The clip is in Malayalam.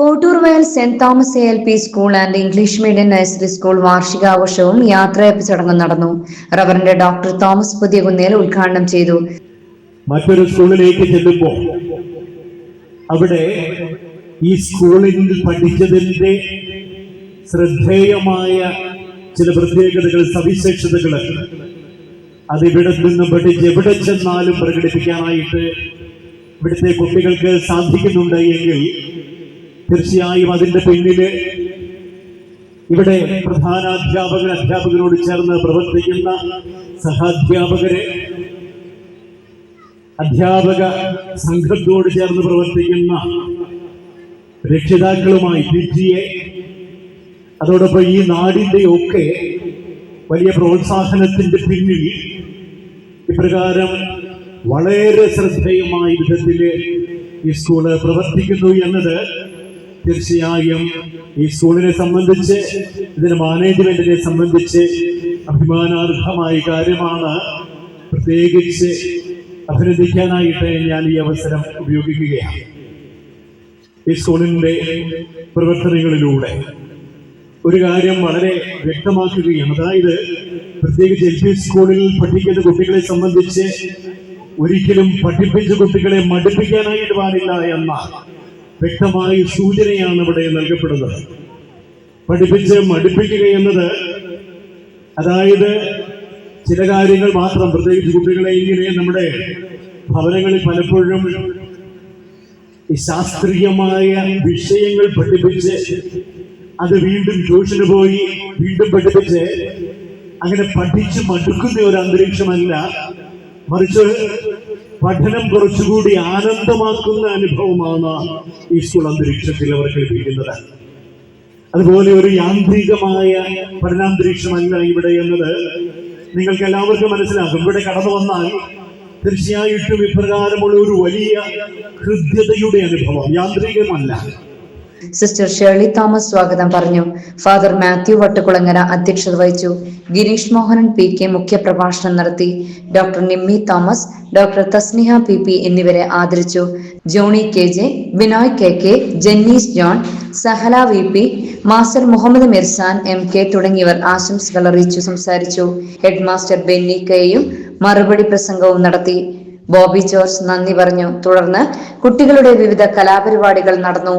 കോട്ടൂർവയൽ Saint Thomas A L P school and English medium nursery school വാർഷികാഘോഷവും യാത്രയപ്പ് ചടങ്ങും നടന്നു. റവറിന്റെ ഡോക്ടർ തോമസ് പുതിയകുന്നേൽ ഉദ്ഘാടനം ചെയ്തു. മറ്റൊരു സ്കൂളിലേക്ക് ചെല്ലുമ്പോൾ അവിടെ ഈ സ്കൂളിൽ പഠിച്ചതിന്റെ ശ്രദ്ധേയമായ ചില പ്രത്യേകതകൾ സവിശേഷതകൾ അതിവിടെ നിന്ന് പഠിച്ച് എവിടെ ചെന്നാലും പ്രകടിപ്പിക്കാനായിട്ട് ഇവിടുത്തെ കുട്ടികൾക്ക് സാധിക്കുന്നുണ്ട് എങ്കിൽ തീർച്ചയായും അതിന്റെ പിന്നിൽ ഇവിടെ പ്രധാന അധ്യാപകർ അധ്യാപകരോട് ചേർന്ന് പ്രവർത്തിക്കുന്ന സഹാധ്യാപകരെ അധ്യാപക സംഘത്തോട് ചേർന്ന് പ്രവർത്തിക്കുന്ന രക്ഷിതാക്കളുമായി പി ജി എ അതോടൊപ്പം ഈ നാടിന്റെ ഒക്കെ വലിയ പ്രോത്സാഹനത്തിന്റെ പിന്നിൽ ഇപ്രകാരം വളരെ ശ്രദ്ധേയമായ വിധത്തിൽ ഈ സ്കൂൾ പ്രവർത്തിക്കുന്നു എന്നത് തീർച്ചയായും ഈ സ്കൂളിനെ സംബന്ധിച്ച് ഇതിന് മാനേജ്മെന്റിനെ സംബന്ധിച്ച് അഭിമാനാർഹമായ കാര്യമാണ്. പ്രത്യേകിച്ച് അഭിനന്ദിക്കാനായിട്ട് ഞാൻ ഈ അവസരം ഉപയോഗിക്കുകയാണ്. ഈ സ്കൂളിന്റെ പ്രവർത്തനങ്ങളിലൂടെ ഒരു കാര്യം വളരെ വ്യക്തമാക്കുകയാണ്. അതായത് പ്രത്യേകിച്ച് എൽ പി സ്കൂളിൽ പഠിക്കുന്ന കുട്ടികളെ സംബന്ധിച്ച് ഒരിക്കലും പഠിപ്പിച്ച കുട്ടികളെ മടുപ്പിക്കാനായിട്ട് പാടില്ല എന്ന വ്യക്തമായ സൂചനയാണ് ഇവിടെ നൽകപ്പെടുന്നത്. പഠിപ്പിച്ച് മടുപ്പിക്കുക എന്നത് അതായത് ചില കാര്യങ്ങൾ മാത്രം പ്രത്യേകിച്ച് കുട്ടികളെ ഇങ്ങനെ നമ്മുടെ ഭവനങ്ങളിൽ പലപ്പോഴും ഈ ശാസ്ത്രീയമായ വിഷയങ്ങൾ പഠിപ്പിച്ച് അത് വീണ്ടും ട്യൂഷന് പോയി വീണ്ടും പഠിപ്പിച്ച് അങ്ങനെ പഠിച്ച് മടുക്കുന്ന ഒരു അന്തരീക്ഷമല്ല. മറിച്ച് പഠനം കുറച്ചുകൂടി ആനന്ദമാക്കുന്ന അനുഭവമാണ് ഈ സ്കൂൾ അന്തരീക്ഷത്തിൽ അവർക്ക് ലഭിക്കുന്നത് അതുപോലെ ഒരു യാന്ത്രികമായ പഠനാന്തരീക്ഷമല്ല ഇവിടെ എന്നത് നിങ്ങൾക്ക് എല്ലാവർക്കും മനസ്സിലാകും. ഇവിടെ കടന്നു വന്നാൽ തീർച്ചയായിട്ടും ഇപ്രകാരമുള്ള ഒരു വലിയ ഹൃദ്യതയുടെ അനുഭവം. യാന്ത്രികമല്ല. സിസ്റ്റർ ഷേർലി തോമസ് സ്വാഗതം പറഞ്ഞു. ഫാദർ മാത്യു വട്ടുകുളങ്ങര അധ്യക്ഷത വഹിച്ചു. ഗിരീഷ് മോഹനൻ പി കെ മുഖ്യപ്രഭാഷണം നടത്തി. Doctor Nimmi Thomas doctor Tasniha P P എന്നിവരെ ആദരിച്ചു. Johny K J Binoy K K Jennis John Sahala V P master Muhammad Mirzan M K തുടങ്ങിയവർ ആശംസകൾ അറിയിച്ചു സംസാരിച്ചു. ഹെഡ് മാസ്റ്റർ ബെന്നി കെയും മറുപടി പ്രസംഗവും നടത്തി. ബോബി ജോർജ് നന്ദി പറഞ്ഞു. തുടർന്ന് കുട്ടികളുടെ വിവിധ കലാപരിപാടികൾ നടന്നു.